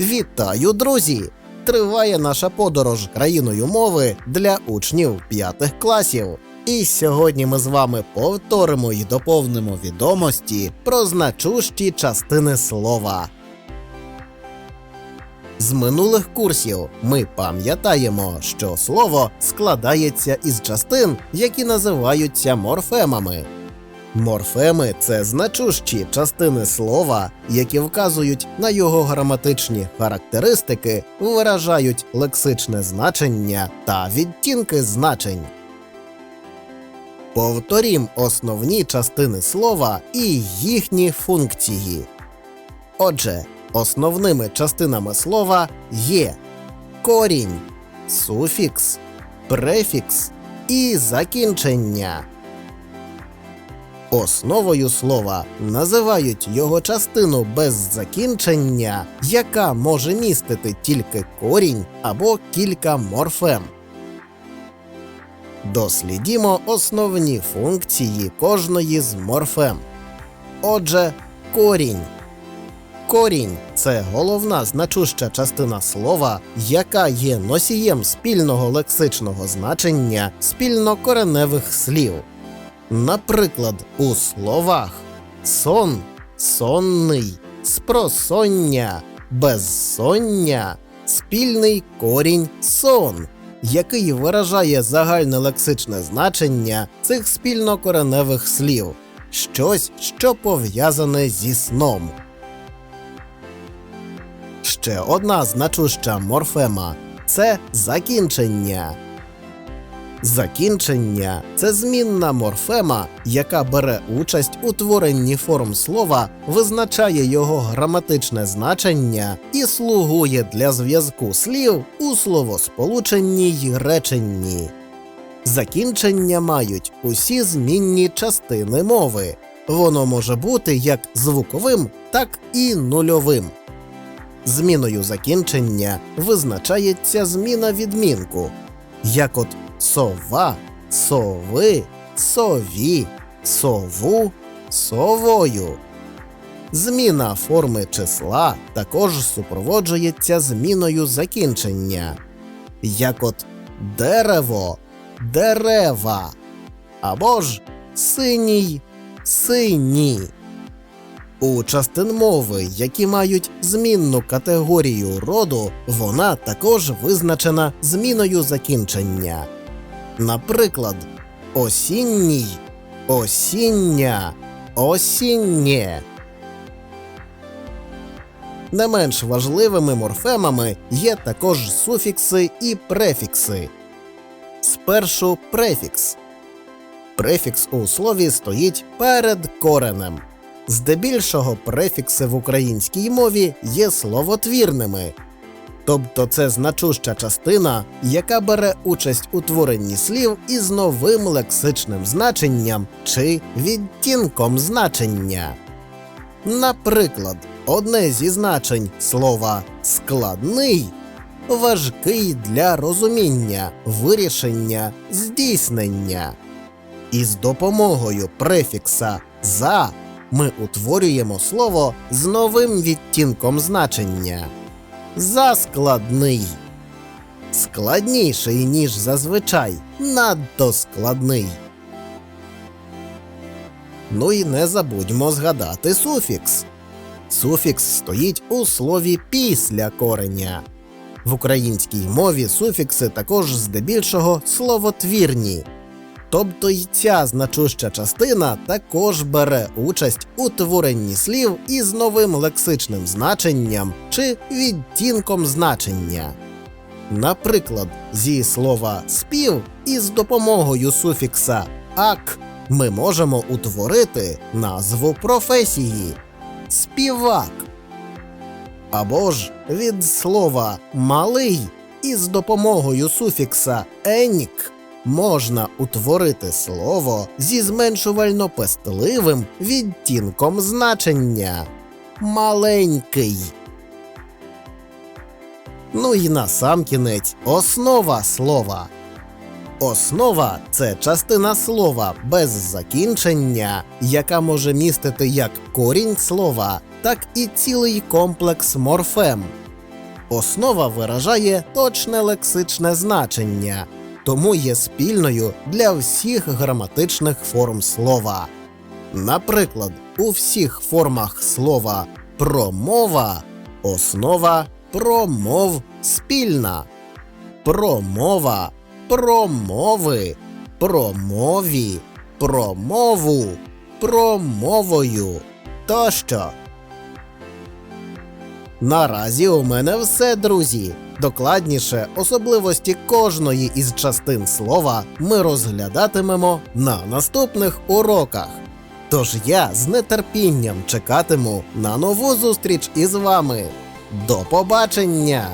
Вітаю, друзі! Триває наша подорож країною мови для учнів п'ятих класів. І сьогодні ми з вами повторимо і доповнимо відомості про значущі частини слова. З минулих курсів ми пам'ятаємо, що слово складається із частин, які називаються морфемами. Морфеми це значущі частини слова, які вказують на його граматичні характеристики, виражають лексичне значення та відтінки значень. Повторім основні частини слова і їхні функції. Отже, основними частинами слова є корінь, суфікс, префікс і закінчення. Основою слова називають його частину без закінчення, яка може містити тільки корінь або кілька морфем. Дослідімо основні функції кожної з морфем. Отже, корінь. Корінь це головна значуща частина слова, яка є носієм спільного лексичного значення спільнокореневих слів. Наприклад, у словах сон, сонний, спросоння, безсоння, спільний корінь сон, який виражає загальне лексичне значення цих спільнокореневих слів, щось, що пов'язане зі сном. Ще одна значуща морфема це закінчення. Закінчення це змінна морфема, яка бере участь у творенні форм слова, визначає його граматичне значення і слугує для зв'язку слів у словосполученні й реченні. Закінчення мають усі змінні частини мови. Воно може бути як звуковим, так і нульовим. Зміною закінчення визначається зміна відмінку, як от сова, сови, сові, сову, совою. Зміна форми числа також супроводжується зміною закінчення, як от дерево, дерева, або ж синій, сині. У частин мови, які мають змінну категорію роду, вона також визначена зміною закінчення. Наприклад, осінній, осіння, осіннє. Не менш важливими морфемами є також суфікси і префікси. Спершу префікс. Префікс у слові стоїть перед коренем. Здебільшого префікси в українській мові є словотвірними, тобто це значуща частина, яка бере участь у творенні слів із новим лексичним значенням чи відтінком значення. Наприклад, одне зі значень слова складний важкий для розуміння, вирішення, здійснення. Із допомогою префікса за ми утворюємо слово з новим відтінком значення. Заскладний. Складніший, ніж зазвичай, надто складний. Ну і не забудьмо згадати суфікс. Суфікс стоїть у слові після кореня. В українській мові суфікси також здебільшого словотвірні. Тобто й ця значуща частина також бере участь у творенні слів із новим лексичним значенням чи відтінком значення. Наприклад, зі слова спів із допомогою суфікса ак ми можемо утворити назву професії співак. Або ж від слова малий із допомогою суфікса енік можна утворити слово зі зменшувально пестливим відтінком значення маленький. Ну і насамкінець основа слова. Основа це частина слова без закінчення, яка може містити як корінь слова, так і цілий комплекс морфем. Основа виражає точне лексичне значення, тому є спільною для всіх граматичних форм слова. Наприклад, у всіх формах слова промова основа промов спільна. Промова, промови, промові, промову, промовою тощо. Наразі у мене все, друзі. Докладніше особливості кожної із частин слова ми розглядатимемо на наступних уроках. Тож я з нетерпінням чекатиму на нову зустріч із вами. До побачення!